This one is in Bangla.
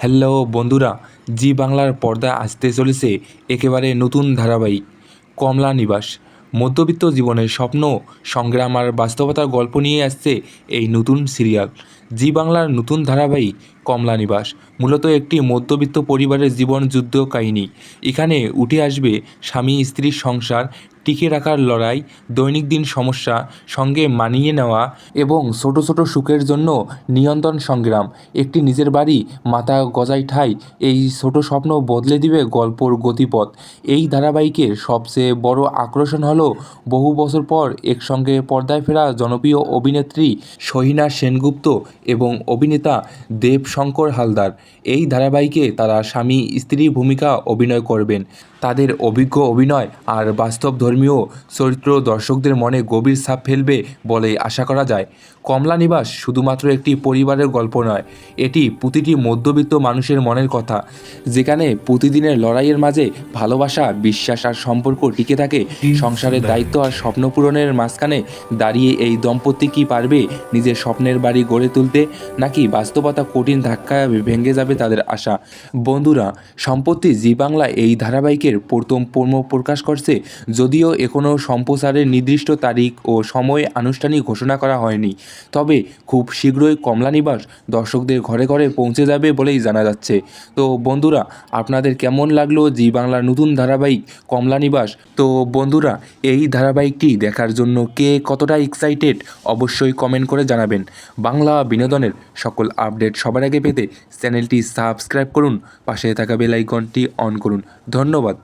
হ্যালো বন্ধুরা, জি বাংলার পর্দায় আসতে চলেছে একেবারে নতুন ধারাবাহিক কমলা নিবাস। মধ্যবিত্ত জীবনের স্বপ্ন, সংগ্রাম আর বাস্তবতার গল্প নিয়ে আসছে এই নতুন সিরিয়াল। জি বাংলার নতুন ধারাবাহিক কমলা নিবাস মূলত একটি মধ্যবিত্ত পরিবারের জীবন যুদ্ধ কাহিনী। এখানে উঠে আসবে স্বামী স্ত্রীর সংসার টিকে রাখার লড়াই, দৈনিক দিন সমস্যা সঙ্গে মানিয়ে নেওয়া এবং ছোট ছোট সুখের জন্য নিয়ন্ত্রণ সংগ্রাম। একটি নিজের বাড়ি মাথা গজাই ঠাই, এই ছোট স্বপ্ন বদলে দিবে গল্পর গতিপথ। এই ধারাবাহিকের সবচেয়ে বড় আকর্ষণ হলো, বহু বছর পর একসঙ্গে পর্দায় ফেরা জনপ্রিয় অভিনেত্রী সহিনা সেনগুপ্ত এবং অভিনেতা দেবশঙ্কর হালদার। এই ধারাবাহিকে তারা স্বামী স্ত্রীর ভূমিকা অভিনয় করবেন। তাদের অভিজ্ঞ অভিনয় আর বাস্তব ধর্মীয় চরিত্র দর্শকদের মনে গভীর ছাপ ফেলবে বলে আশা করা যায়। কমলা নিবাস শুধুমাত্র একটি পরিবারের গল্প নয়, এটি প্রতিটি মধ্যবিত্ত মানুষের মনের কথা। যেখানে প্রতিদিনের লড়াইয়ের মাঝে ভালোবাসা, বিশ্বাস আর সম্পর্ক টিকে থাকে, সংসারের দায়িত্ব আর স্বপ্ন পূরণের মাঝখানে দাঁড়িয়ে এই দম্পতি কি পারবে নিজের স্বপ্নের বাড়ি গড়ে তুলতে, নাকি বাস্তবতা কঠিন ধাক্কায় ভেঙে যাবে তাদের আশা? বন্ধুরা সম্পত্তি জি বাংলা এই ধারাবাহিকের প্রথম পর্ব প্রকাশ করছে যদিও এখনও সম্প্রচারের নির্দিষ্ট তারিখ ও সময় আনুষ্ঠানিক ঘোষণা করা হয়নি, তবে খুব শীঘ্রই কমলা নিবাস দর্শকদের ঘরে ঘরে পৌঁছে যাবে বলেই জানা যাচ্ছে। তো বন্ধুরা, আপনাদের কেমন লাগল জি বাংলার নতুন ধারাবাহিক কমলা নিবাস? তো বন্ধুরা, এই ধারাবাহিকটি দেখার জন্য কে কতটা এক্সাইটেড অবশ্যই কমেন্ট করে জানাবেন। বাংলা বিনোদনের সকল আপডেট সবার আগে পেতে চ্যানেলটি সাবস্ক্রাইব করুন, পাশে থাকা বেল আইকনটি অন করুন। ধন্যবাদ।